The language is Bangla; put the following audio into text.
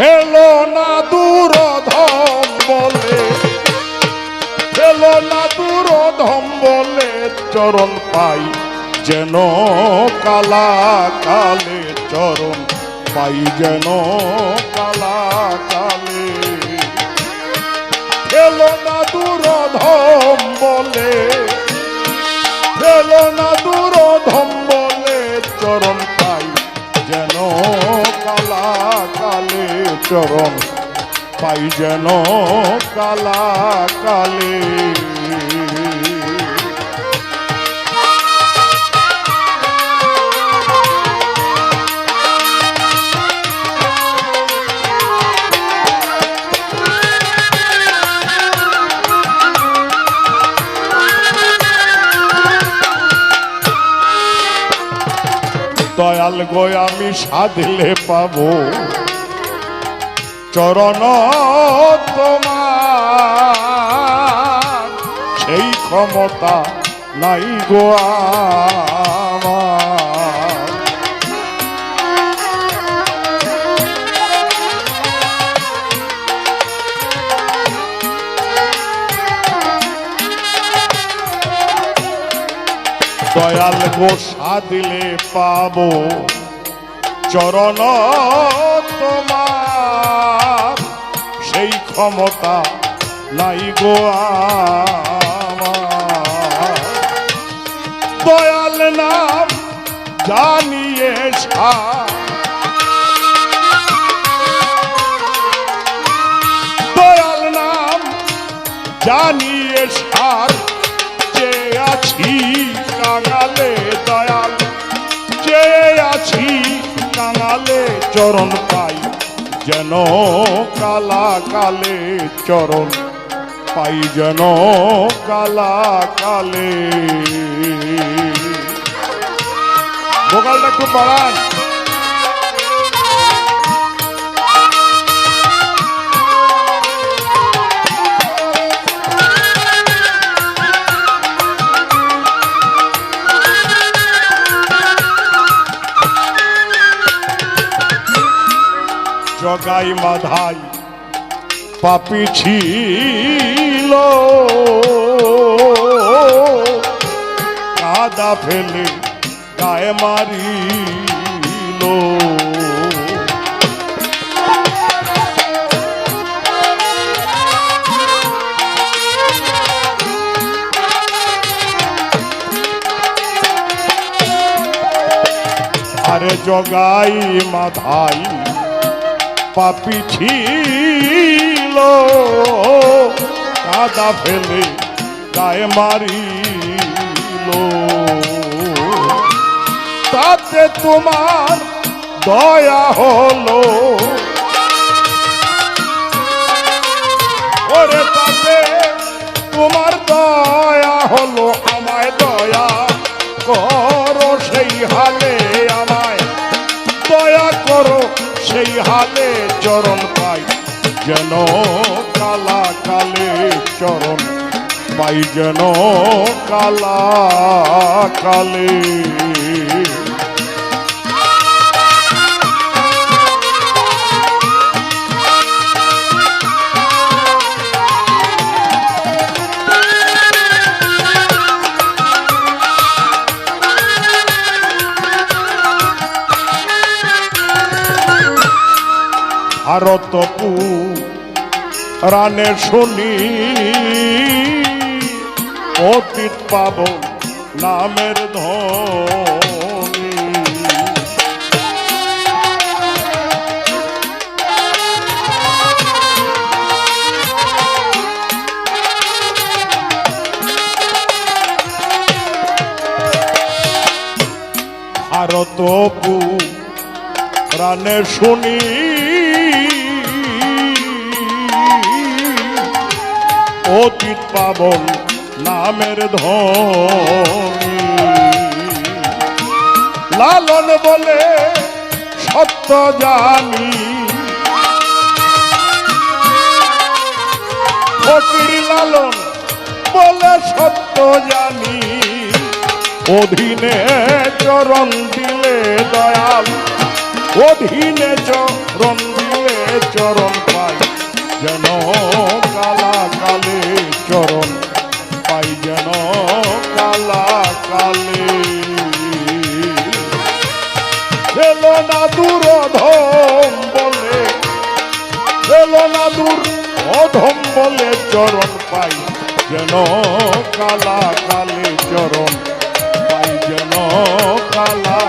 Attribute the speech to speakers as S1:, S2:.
S1: হেলো না দূর ধম বলে। হেলো না দূর ধম বলে, চরণ পাই যেন কালা কালে চরণ পাই যেন কালা কালে হেলো না দূর ধম বলে হেলো না দূর চরণ পাই যেন কালা কালে। দয়াল গো আমি সাধলে পাবো। চরণ তোমার সেই ক্ষমতা নাই গো আমার। দয়াল গোসা দিলে পাবো। চরণ তোমার ক্ষমতা নাই গো দয়াল নাম জানিয়ে দয়াল নাম জানিয়ে সার যে আছি কাঙালে দয়াল, যে আছি কাঙালে চরণ পাই যেন কালা কালে চরণ পাই যেন কালা কালে ভোকালটা একটু বাড়ান। জগাই মাধাই। পাপি ছিল। কাদা ফেলে গায়ে মারিল। আরে জগাই মাধাই। পাপি ছিল কাদা ফেলে গায়ে মারিল। তাতে তোমার দয়া হলো। ওরে তাতে তোমার দয়া হলো, আমায় দয়া করো সেই হালে আমায়। দয়া করো সেই হালে চরণ পাই। যেন কালা কালে চরণ পাই যেন কালা কালে। ভারতপু রানে শুনি। অতীত পাব নামের ধনী ভারতপু প্রাণে শুনি। অতীত পাবন নামের ধনী লালন বলে সত্য জানি। ফকির লালন বলে সত্য জানি। অধীনে চরণ দিলে দয়াল, অধীনে চরণ দিলে চরণ পাই। যেন কালা কালে চরণ পাই যেন কালা কালে। এলো না দূর অধম বলে, এলো না দূর অধম বলে চরণ পাই যেন কালা কালে চরণ পাই যেন কালা